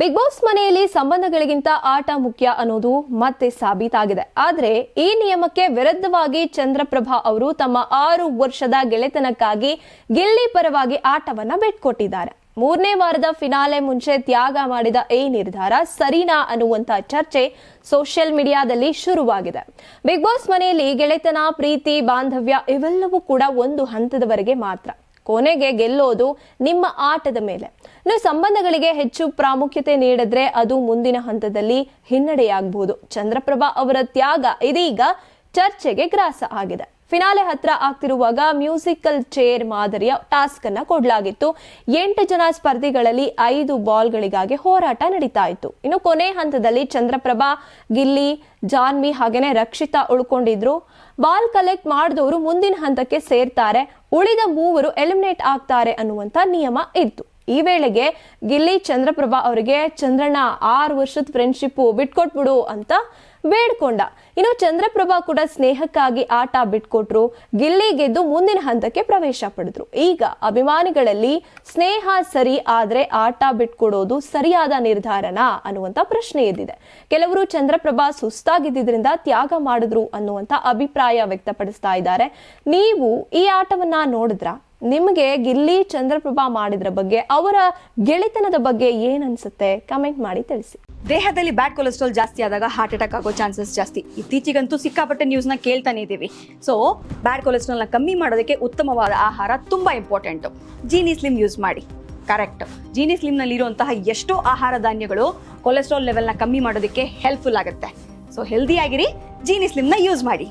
Big boss ಮನೆಯಲ್ಲಿ ಸಂಬಂಧಗಳಿಗಿಂತ ಆಟ ಮುಖ್ಯ ಅನ್ನೋದು ಮತ್ತೆ ಸಾಬೀತಾಗಿದೆ. ಆದರೆ ಈ ನಿಯಮಕ್ಕೆ ವಿರುದ್ಧವಾಗಿ ಚಂದ್ರಪ್ರಭಾ ಅವರು ತಮ್ಮ ಆರು ವರ್ಷದ ಗೆಳೆತನಕ್ಕಾಗಿ ಗಿಲ್ಲಿ ಪರವಾಗಿ ಆಟವನ್ನ ಬಿಟ್ಕೊಟ್ಟಿದ್ದಾರೆ. ಮೂರನೇ ವಾರದ ಫಿನಾಲೆ ಮುಂಚೆ ತ್ಯಾಗ ಮಾಡಿದ ಈ ನಿರ್ಧಾರ ಸರಿನಾ ಅನ್ನುವಂತ ಚರ್ಚೆ ಸೋಷಿಯಲ್ ಮೀಡಿಯಾದಲ್ಲಿ ಶುರುವಾಗಿದೆ. ಬಿಗ್ ಬಾಸ್ ಮನೆಯಲ್ಲಿ ಗೆಳೆತನ, ಪ್ರೀತಿ, ಬಾಂಧವ್ಯ ಇವೆಲ್ಲವೂ ಕೂಡ ಒಂದು ಹಂತದವರೆಗೆ ಮಾತ್ರ. ಕೊನೆಗೆ ಗೆಲ್ಲೋದು ನಿಮ್ಮ ಆಟದ ಮೇಲೆ. ನೀವು ಸಂಬಂಧಗಳಿಗೆ ಹೆಚ್ಚು ಪ್ರಾಮುಖ್ಯತೆ ನೀಡಿದ್ರೆ ಅದು ಮುಂದಿನ ಹಂತದಲ್ಲಿ ಹಿನ್ನಡೆಯಾಗಬಹುದು ಚಂದ್ರಪ್ರಭಾ ಅವರ ತ್ಯಾಗ ಇದೀಗ ಚರ್ಚೆಗೆ ಗ್ರಾಸ ಆಗಿದೆ. ಫಿನಾಲೆ ಹತ್ರ ಆಗ್ತಿರುವಾಗ ಮ್ಯೂಸಿಕಲ್ ಚೇರ್ ಮಾದರಿಯ ಟಾಸ್ಕ್ ಅನ್ನ ಕೊಡಲಾಗಿತ್ತು. ಎಂಟು ಜನ ಸ್ಪರ್ಧಿಗಳಲ್ಲಿ ಐದು ಬಾಲ್ಗಳಿಗಾಗಿ ಹೋರಾಟ ನಡೀತಾ ಇತ್ತು. ಇನ್ನು ಕೊನೆ ಹಂತದಲ್ಲಿ ಚಂದ್ರಪ್ರಭಾ, ಗಿಲ್ಲಿ, ಜಾನ್ವಿ ಹಾಗೇನೆ ರಕ್ಷಿತಾ ಉಳ್ಕೊಂಡಿದ್ರು. ಬಾಲ್ ಕಲೆಕ್ಟ್ ಮಾಡಿದವರು ಮುಂದಿನ ಹಂತಕ್ಕೆ ಸೇರ್ತಾರೆ. ಉಳಿದ ಮೂವರು ಎಲಿಮಿನೇಟ್ ಆಗ್ತಾರೆ ಅನ್ನುವಂತ ನಿಯಮ ಇತ್ತು. ಈ ವೇಳೆಗೆ ಗಿಲ್ಲಿ ಚಂದ್ರಪ್ರಭಾ ಅವರಿಗೆ ಚಂದ್ರಣ್ಣ ಆರು ವರ್ಷದ ಫ್ರೆಂಡ್ಶಿಪ್ ಬಿಟ್ಕೊಟ್ಬಿಡು ಅಂತ ಬೇಡ್ಕೊಂಡ. ಇನ್ನು ಚಂದ್ರಪ್ರಭಾ ಕೂಡ ಸ್ನೇಹಕ್ಕಾಗಿ ಆಟ ಬಿಟ್ಕೊಟ್ರು. ಗಿಲ್ಲಿ ಗೆದ್ದು ಮುಂದಿನ ಹಂತಕ್ಕೆ ಪ್ರವೇಶ ಪಡೆದ್ರು. ಈಗ ಅಭಿಮಾನಿಗಳಲ್ಲಿ ಸ್ನೇಹ ಸರಿ ಆದ್ರೆ ಆಟ ಬಿಟ್ಕೊಡೋದು ಸರಿಯಾದ ನಿರ್ಧಾರನಾ ಅನ್ನುವಂತ ಪ್ರಶ್ನೆ ಎದ್ದಿದೆ. ಕೆಲವರು ಚಂದ್ರಪ್ರಭಾ ಸುಸ್ತಾಗಿದ್ದರಿಂದ ತ್ಯಾಗ ಮಾಡಿದ್ರು ಅನ್ನುವಂತ ಅಭಿಪ್ರಾಯ ವ್ಯಕ್ತಪಡಿಸ್ತಾ ಇದ್ದಾರೆ. ನೀವು ಈ ಆಟವನ್ನ ನೋಡಿದ್ರ? ನಿಮಗೆ ಗಿಲ್ಲಿ ಚಂದ್ರಪ್ರಭಾ ಮಾಡಿದ್ರ ಬಗ್ಗೆ, ಅವರ ಗೆಳೆತನದ ಬಗ್ಗೆ ಏನ್ ಅನ್ಸುತ್ತೆ? ಕಮೆಂಟ್ ಮಾಡಿ ತಿಳಿಸಿ. ದೇಹದಲ್ಲಿ ಬ್ಯಾಡ್ ಕೊಲೆಸ್ಟ್ರಾಲ್ ಜಾಸ್ತಿ ಆದಾಗ ಹಾರ್ಟ್ ಅಟ್ಯಾಕ್ ಆಗೋ ಚಾನ್ಸಸ್ ಜಾಸ್ತಿ. ಇತ್ತೀಚೆಗಂತೂ ಸಿಕ್ಕಾಪಟ್ಟೆ ನ್ಯೂಸ್ನ ಕೇಳ್ತಾನೆ ಇದ್ದೀವಿ ಸೊ ಬ್ಯಾಡ್ ಕೊಲೆಸ್ಟ್ರಾಲ್ನ ಕಮ್ಮಿ ಮಾಡೋದಕ್ಕೆ ಉತ್ತಮವಾದ ಆಹಾರ ತುಂಬ ಇಂಪಾರ್ಟೆಂಟು ಜೀನಿ ಸ್ಲಿಮ್ ಯೂಸ್ ಮಾಡಿ. ಕರೆಕ್ಟ್ ಜೀನಿ ಸ್ಲಿಮ್ನಲ್ಲಿರುವಂತಹ ಎಷ್ಟೋ ಆಹಾರ ಧಾನ್ಯಗಳು ಕೊಲೆಸ್ಟ್ರಾಲ್ ಲೆವೆಲ್ನ ಕಮ್ಮಿ ಮಾಡೋದಕ್ಕೆ ಹೆಲ್ಪ್ಫುಲ್ ಆಗುತ್ತೆ. ಸೊ ಹೆಲ್ದಿ ಆಗಿರಿ ಜೀನಿ ಸ್ಲಿಮ್ನ ಯೂಸ್ ಮಾಡಿ.